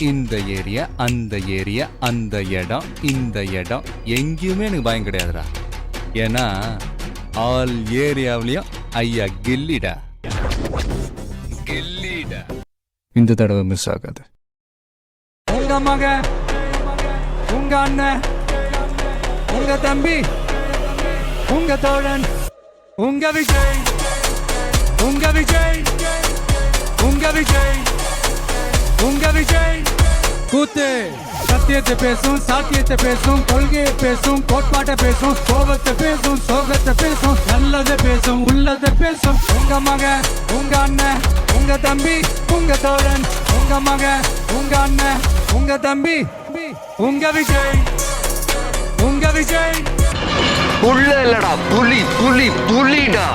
இந்த ஏரியா அந்த ஏரியா அந்த இடம் இந்த இடம். எங்கேயுமே எனக்கு பயம் கிடையாதுடா. ஏன்னா ஆல் ஏரியாவிலையும் ஐயா கில்லிடா. கில்லிடா. இந்த தடவை மிஸ் ஆகாது. உங்க மக உங்க அண்ணன் உங்க தம்பி உங்க தோழன் உங்க விஜய் உங்க விஜய் உங்க விஜய். உங்க விஜய் கூத்து சத்தியத்தை பேசும் சாத்தியத்தை பேசும் கொள்கையை பேசும் கோட்பாட்டை பேசும் கோபத்தை பேசும் சோகத்தை பேசும் நல்லதை பேசும் உள்ளதை பேசும். உங்க மக உங்க அண்ணன் உங்க தம்பி உங்க தோழன். உங்க மக உங்க அண்ணன் உங்க தம்பி. உங்க விஜய் உங்க விஜய். உள்ள இல்லடா புலி புலி புலிடா.